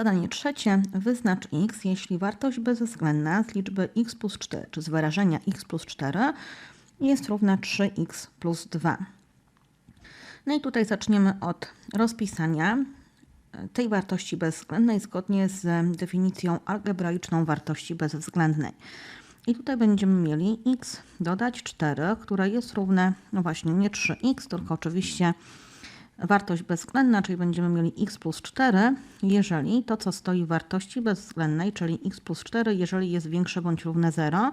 Zadanie trzecie. Wyznacz x, jeśli wartość bezwzględna z liczby x plus 4, czy z wyrażenia x plus 4 jest równa 3x plus 2. No i tutaj zaczniemy od rozpisania tej wartości bezwzględnej zgodnie z definicją algebraiczną wartości bezwzględnej. I tutaj będziemy mieli x dodać 4, które jest równe, no właśnie, nie 3x, tylko oczywiście wartość bezwzględna, czyli będziemy mieli x plus 4, jeżeli to, co stoi w wartości bezwzględnej, czyli x plus 4, jeżeli jest większe bądź równe 0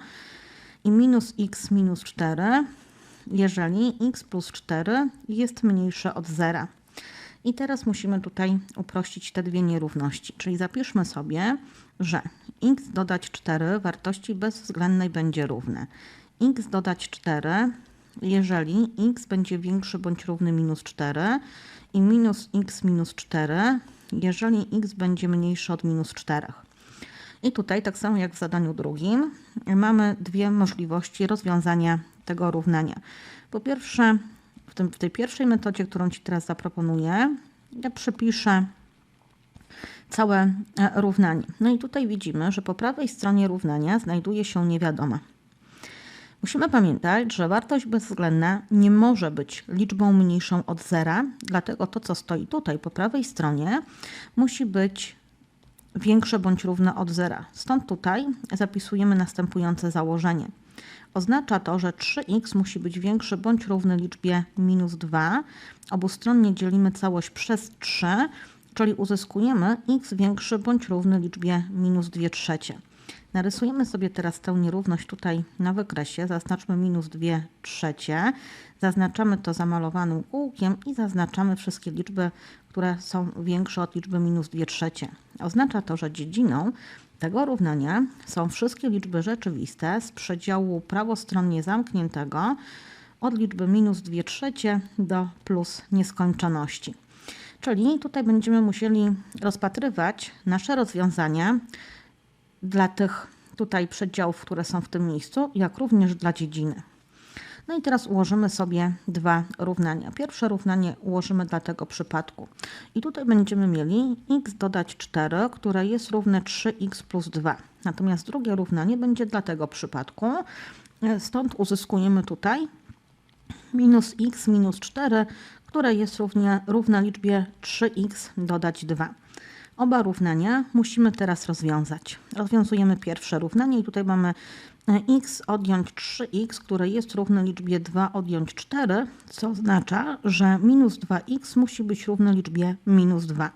i minus x minus 4, jeżeli x plus 4 jest mniejsze od 0. I teraz musimy tutaj uprościć te dwie nierówności, czyli zapiszmy sobie, że x dodać 4 wartości bezwzględnej będzie równe. x dodać 4 jeżeli x będzie większy bądź równy minus 4 i minus x minus 4, jeżeli x będzie mniejszy od minus 4. I tutaj, tak samo jak w zadaniu drugim, mamy dwie możliwości rozwiązania tego równania. Po pierwsze, w, tym, w tej pierwszej metodzie, którą Ci teraz zaproponuję, ja przypiszę całe e, równanie. No i tutaj widzimy, że po prawej stronie równania znajduje się niewiadoma. Musimy pamiętać, że wartość bezwzględna nie może być liczbą mniejszą od zera, dlatego to, co stoi tutaj po prawej stronie, musi być większe bądź równe od zera. Stąd tutaj zapisujemy następujące założenie. Oznacza to, że 3x musi być większy bądź równy liczbie minus 2. Obustronnie dzielimy całość przez 3, czyli uzyskujemy x większy bądź równy liczbie minus 2 trzecie. Narysujemy sobie teraz tę nierówność tutaj na wykresie. Zaznaczmy minus 2 trzecie. Zaznaczamy to zamalowanym kółkiem i zaznaczamy wszystkie liczby, które są większe od liczby minus 2 trzecie. Oznacza to, że dziedziną tego równania są wszystkie liczby rzeczywiste z przedziału prawostronnie zamkniętego od liczby minus 2 trzecie do plus nieskończoności. Czyli tutaj będziemy musieli rozpatrywać nasze rozwiązania dla tych tutaj przedziałów, które są w tym miejscu, jak również dla dziedziny. No i teraz ułożymy sobie dwa równania. Pierwsze równanie ułożymy dla tego przypadku. I tutaj będziemy mieli x dodać 4, które jest równe 3x plus 2. Natomiast drugie równanie będzie dla tego przypadku. Stąd uzyskujemy tutaj minus x minus 4, które jest równie, równe liczbie 3x dodać 2. Oba równania musimy teraz rozwiązać. Rozwiązujemy pierwsze równanie i tutaj mamy e, x odjąć 3x, które jest równe liczbie 2 odjąć 4, co oznacza, że minus 2x musi być równe liczbie minus 2.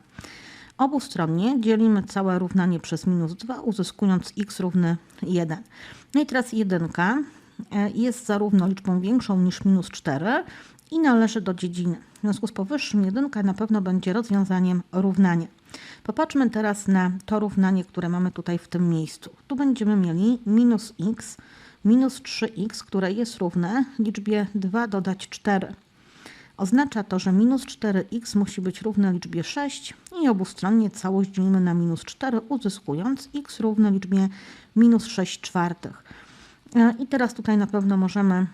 Obustronnie dzielimy całe równanie przez minus 2, uzyskując x równy 1. No i teraz 1 e, jest zarówno liczbą większą niż minus 4 i należy do dziedziny. W związku z powyższym 1 na pewno będzie rozwiązaniem równania. Popatrzmy teraz na to równanie, które mamy tutaj w tym miejscu. Tu będziemy mieli minus x minus 3x, które jest równe liczbie 2 dodać 4. Oznacza to, że minus 4x musi być równe liczbie 6 i obustronnie całość dzielimy na minus 4, uzyskując x równe liczbie minus 6 czwartych. E, I teraz tutaj na pewno możemy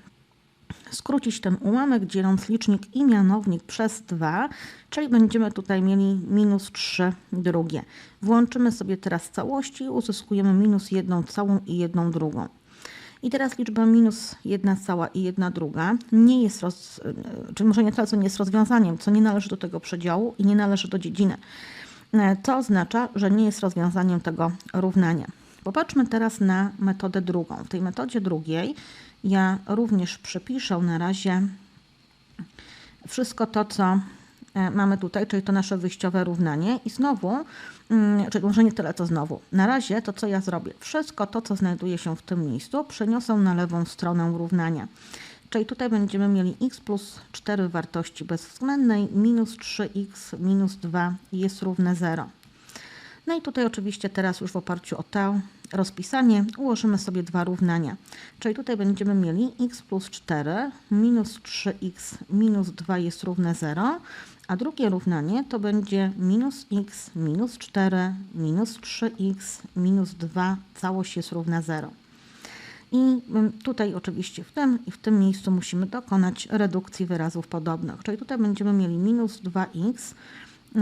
skrócić ten ułamek, dzieląc licznik i mianownik przez 2, czyli będziemy tutaj mieli minus 3 drugie. Włączymy sobie teraz całości i uzyskujemy minus 1 całą i 1 drugą. I teraz liczba minus 1 cała i 1 druga nie jest, roz, czy może nie tyle, co nie jest rozwiązaniem, co nie należy do tego przedziału i nie należy do dziedziny. To oznacza, że nie jest rozwiązaniem tego równania. Popatrzmy teraz na metodę drugą. W tej metodzie drugiej ja również przepiszę na razie wszystko to, co e, mamy tutaj, czyli to nasze wyjściowe równanie i znowu, mm, czyli może nie tyle co znowu, na razie to co ja zrobię, wszystko to co znajduje się w tym miejscu przeniosę na lewą stronę równania. Czyli tutaj będziemy mieli x plus 4 wartości bezwzględnej minus 3x minus 2 jest równe 0. No i tutaj oczywiście teraz już w oparciu o to rozpisanie ułożymy sobie dwa równania. Czyli tutaj będziemy mieli x plus 4 minus 3x minus 2 jest równe 0, a drugie równanie to będzie minus x minus 4 minus 3x minus 2 całość jest równa 0. I tutaj oczywiście w tym i w tym miejscu musimy dokonać redukcji wyrazów podobnych. Czyli tutaj będziemy mieli minus 2x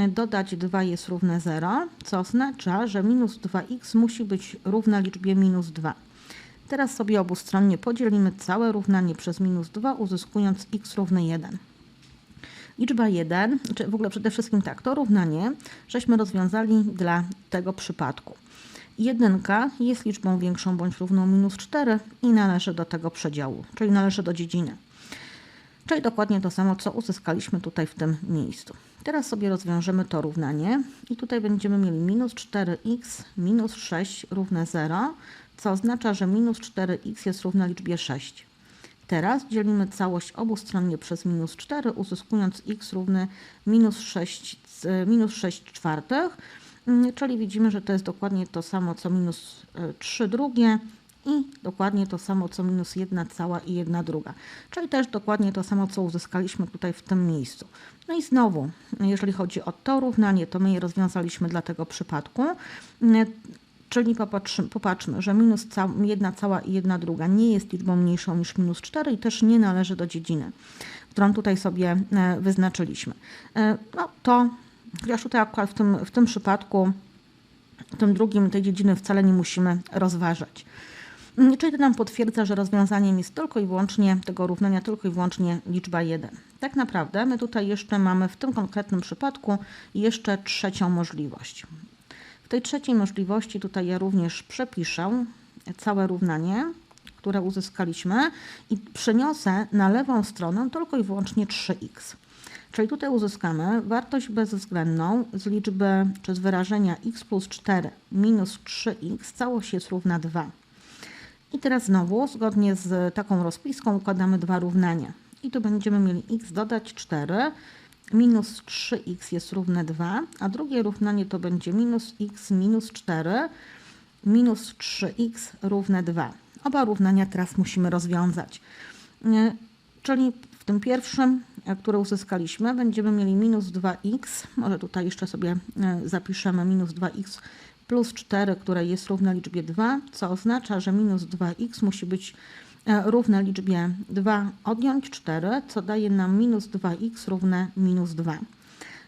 dodać 2 jest równe 0, co oznacza, że minus 2x musi być równa liczbie minus 2. Teraz sobie obustronnie podzielimy całe równanie przez minus 2, uzyskując x równy 1. Liczba 1, czy w ogóle przede wszystkim tak, to równanie żeśmy rozwiązali dla tego przypadku. Jedynka jest liczbą większą bądź równą minus 4 i należy do tego przedziału, czyli należy do dziedziny. Czyli dokładnie to samo, co uzyskaliśmy tutaj w tym miejscu. Teraz sobie rozwiążemy to równanie. I tutaj będziemy mieli minus 4x minus 6 równe 0, co oznacza, że minus 4x jest równa liczbie 6. Teraz dzielimy całość obustronnie przez minus 4, uzyskując x równy minus 6, minus 6 czwartych, mm, czyli widzimy, że to jest dokładnie to samo co minus 3 e, drugie i dokładnie to samo co minus 1 cała i 1 druga. Czyli też dokładnie to samo co uzyskaliśmy tutaj w tym miejscu. No i znowu, jeżeli chodzi o to równanie, to my je rozwiązaliśmy dla tego przypadku. Czyli popatrzmy, że minus 1 cała i 1 druga nie jest liczbą mniejszą niż minus 4 i też nie należy do dziedziny, którą tutaj sobie e, wyznaczyliśmy. E, no to, chociaż tutaj akurat w tym, w tym przypadku, w tym drugim tej dziedziny wcale nie musimy rozważać. Mm, czyli to nam potwierdza, że rozwiązaniem jest tylko i wyłącznie tego równania, tylko i wyłącznie liczba 1. Tak naprawdę my tutaj jeszcze mamy w tym konkretnym przypadku jeszcze trzecią możliwość. W tej trzeciej możliwości tutaj ja również przepiszę całe równanie, które uzyskaliśmy i przeniosę na lewą stronę tylko i wyłącznie 3x. Czyli tutaj uzyskamy wartość bezwzględną z liczby, czy z wyrażenia x plus 4 minus 3x, całość jest równa 2. I teraz znowu, zgodnie z taką rozpiską, układamy dwa równania. I tu będziemy mieli x dodać 4 minus 3x jest równe 2, a drugie równanie to będzie minus x minus 4 minus 3x równe 2. Oba równania teraz musimy rozwiązać. E, czyli w tym pierwszym, e, które uzyskaliśmy, będziemy mieli minus 2x, może tutaj jeszcze sobie e, zapiszemy minus 2x plus 4, które jest równe liczbie 2, co oznacza, że minus 2x musi być E, równe liczbie 2 odjąć 4, co daje nam minus 2x równe minus 2.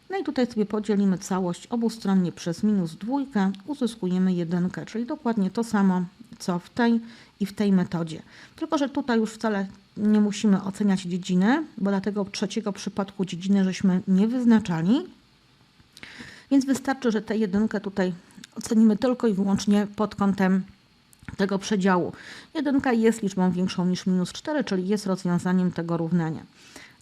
No i tutaj sobie podzielimy całość obustronnie przez minus 2, uzyskujemy 1, czyli dokładnie to samo, co w tej i w tej metodzie. Tylko, że tutaj już wcale nie musimy oceniać dziedziny, bo dla tego trzeciego przypadku dziedziny żeśmy nie wyznaczali. Więc wystarczy, że tę jedynkę tutaj ocenimy tylko i wyłącznie pod kątem tego przedziału. Jedynka jest liczbą większą niż minus 4, czyli jest rozwiązaniem tego równania.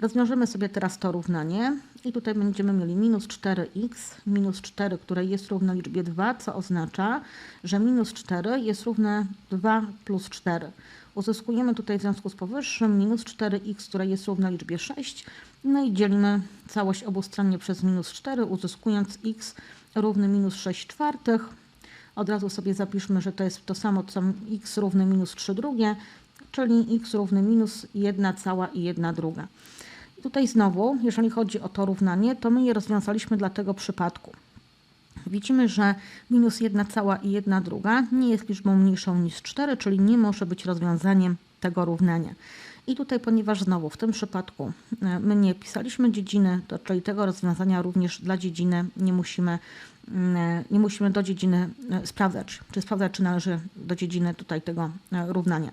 Rozwiążemy sobie teraz to równanie i tutaj będziemy mieli minus 4x, minus 4, które jest równe liczbie 2, co oznacza, że minus 4 jest równe 2 plus 4. Uzyskujemy tutaj w związku z powyższym minus 4x, które jest równe liczbie 6, no i dzielimy całość obustronnie przez minus 4, uzyskując x równy minus 6 czwartych, od razu sobie zapiszmy, że to jest to samo co x równy minus 3 drugie, czyli x równy minus 1 cała i 1 druga. Tutaj znowu, jeżeli chodzi o to równanie, to my je rozwiązaliśmy dla tego przypadku. Widzimy, że minus 1 cała i 1 druga nie jest liczbą mniejszą niż 4, czyli nie może być rozwiązaniem tego równania. I tutaj, ponieważ znowu w tym przypadku e, my nie pisaliśmy dziedziny, to czyli tego rozwiązania również dla dziedziny nie musimy Mm, nie musimy do dziedziny e, sprawdzać, czy sprawdzać, czy należy do dziedziny tutaj tego e, równania.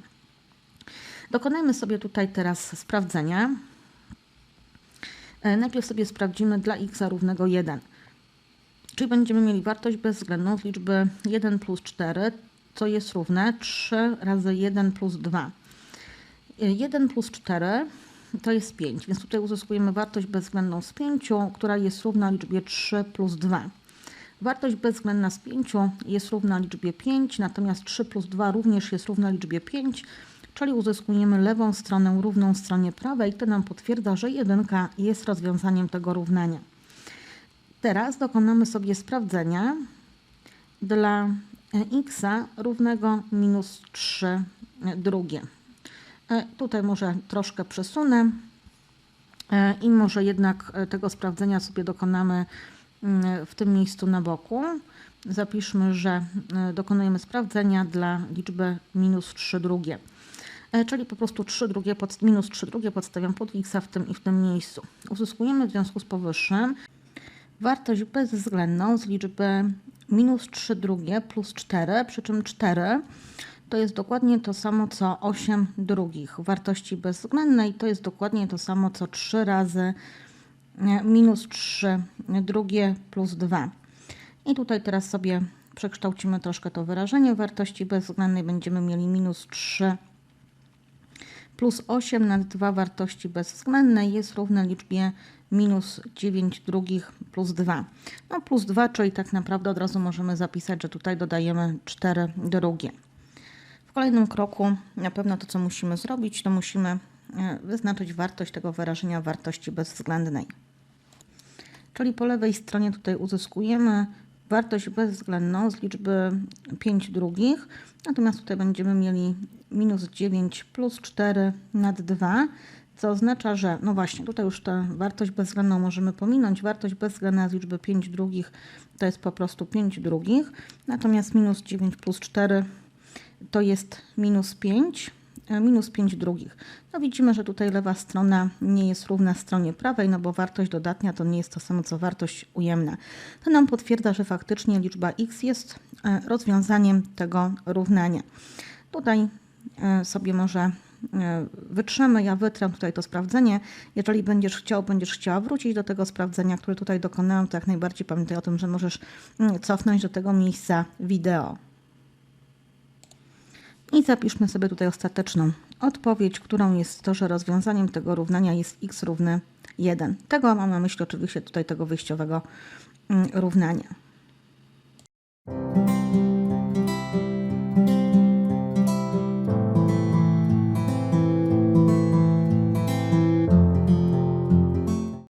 Dokonajmy sobie tutaj teraz sprawdzenia. E, najpierw sobie sprawdzimy dla x równego 1. Czyli będziemy mieli wartość bezwzględną liczby 1 plus 4, co jest równe 3 razy 1 plus 2. 1 plus 4 to jest 5, więc tutaj uzyskujemy wartość bezwzględną z 5, która jest równa liczbie 3 plus 2. Wartość bezwzględna z 5 jest równa liczbie 5, natomiast 3 plus 2 również jest równa liczbie 5, czyli uzyskujemy lewą stronę równą stronie prawej. To nam potwierdza, że jedynka jest rozwiązaniem tego równania. Teraz dokonamy sobie sprawdzenia dla x równego minus 3 drugie. E, tutaj może troszkę przesunę e, i może jednak tego sprawdzenia sobie dokonamy Mm, w tym miejscu na boku. Zapiszmy, że e, dokonujemy sprawdzenia dla liczby minus 3 drugie. E, czyli po prostu 3 drugie pod, minus 3 drugie podstawiam pod x w tym i w tym miejscu. Uzyskujemy w związku z powyższym wartość bezwzględną z liczby minus 3 drugie plus 4, przy czym 4 to jest dokładnie to samo co 8 drugich wartości bezwzględnej. To jest dokładnie to samo co 3 razy e, minus 3 drugie plus 2. I tutaj teraz sobie przekształcimy troszkę to wyrażenie wartości bezwzględnej. Będziemy mieli minus 3 plus 8 nad 2 wartości bezwzględne jest równe liczbie minus 9 drugich plus 2. No plus 2, czyli tak naprawdę od razu możemy zapisać, że tutaj dodajemy 4 drugie. W kolejnym kroku na pewno to, co musimy zrobić, to musimy e, wyznaczyć wartość tego wyrażenia wartości bezwzględnej. Czyli po lewej stronie tutaj uzyskujemy wartość bezwzględną z liczby 5 drugich, natomiast tutaj będziemy mieli minus 9 plus 4 nad 2, co oznacza, że no właśnie, tutaj już tę wartość bezwzględną możemy pominąć. Wartość bezwzględna z liczby 5 drugich to jest po prostu 5 drugich, natomiast minus 9 plus 4 to jest minus 5, e, minus 5 drugich. No widzimy, że tutaj lewa strona nie jest równa stronie prawej, no bo wartość dodatnia to nie jest to samo co wartość ujemna. To nam potwierdza, że faktycznie liczba x jest e, rozwiązaniem tego równania. Tutaj e, sobie może wytrzemy, ja wytrę tutaj to sprawdzenie. Jeżeli będziesz chciał, będziesz chciała wrócić do tego sprawdzenia, które tutaj dokonałam, to jak najbardziej pamiętaj o tym, że możesz mm, cofnąć do tego miejsca wideo. I zapiszmy sobie tutaj ostateczną odpowiedź, którą jest to, że rozwiązaniem tego równania jest x równy 1. Tego mam na myśli oczywiście tutaj tego wyjściowego mm, równania.